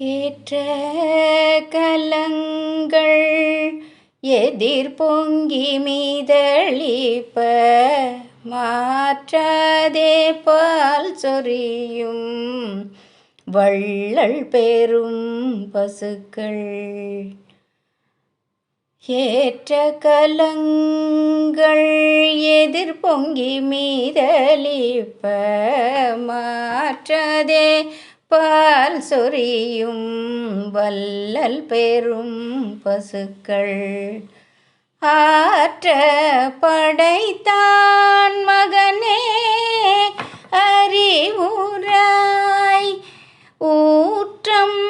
ஏற்ற கலங்கள் எதிர்பொங்கி மீதளிப்ப மாற்றாதே பால் சொரியும் வள்ளல் பெரும் பசுக்கள். ஏற்ற கலங்கள் எதிர்பொங்கி மீதளிப்ப மாற்றதே பால் சொரியும் வல்லல் பெரும் பசுக்கள். ஆற்ற படைத்தான் மகனே அறிவுராய் ஊற்றம்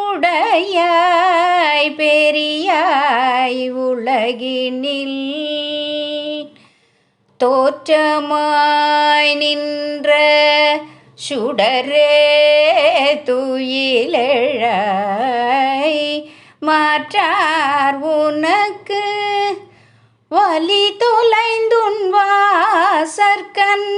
உடையாய் பெரியாய் உலகினில். தோற்றமாய் நின்ற சுடரே துயிலெழாய் மாற்றார் உனக்கு. வலி தொலைந்துன் வாசற்கண்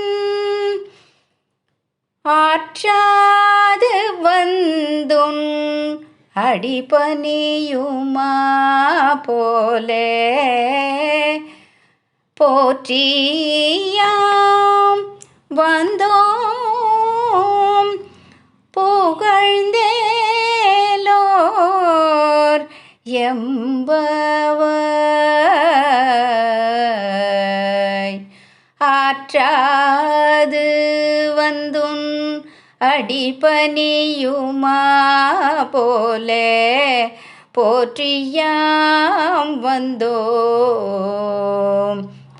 ஆற்றாது வந்துன் அடிபணியுமா போலே. போற்றியா எம்பவாய் ஆற்றாது வந்துன் அடிபணியுமா போல. போற்றியாம் வந்தோம்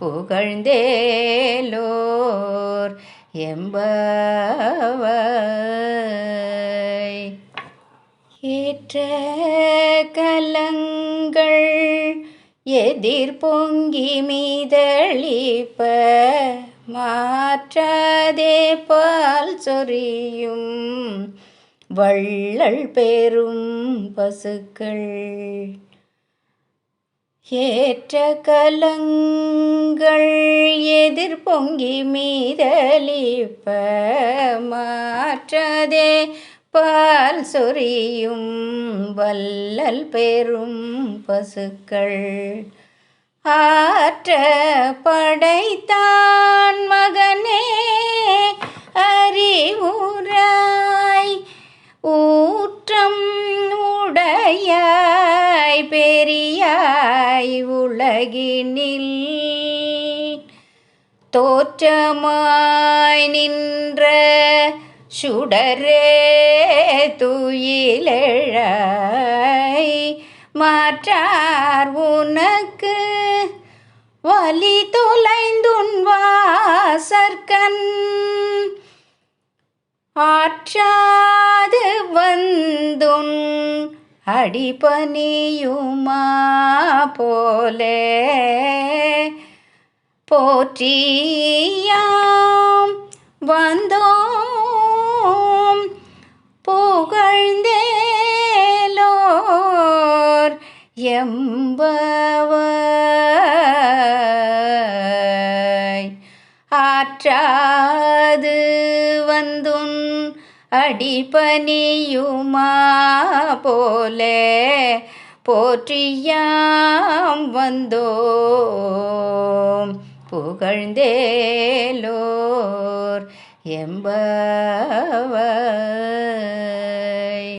புகழ்ந்தேலோர் எம்பவாய் ஏற்ற கலங்கள் எதிர் பொங்கி மீதளிப்ப மாற்றாதே பால் சொரியும் வள்ளல் பெரும் பசுக்கள். ஏற்ற கலங்கள் எதிர் பொங்கி மீதளிப்ப மாற்றாதே பால் சொரியும் வல்லல் பெரும் பசுக்கள். ஆற்ற படைத்தான் மகனே அறிவுராய். ஊற்றம் உடையாய் பெரியாய் உலகினில். தோற்றமாய் நின்ற சுடரே துயிலெழாய் மாற்றார் உனக்கு வலி தொலைந்துன் வாசற்கண். ஆற்றாது வந்துன் அடிபணியுமா போலே. போற்றியாம் வந்தோம் எம்பவாய் ஆற்றாது வந்துன் அடிபணியுமா போலே. போற்றியாம் வந்தோம். புகழ்ந்தேலோர் எம்பவாய்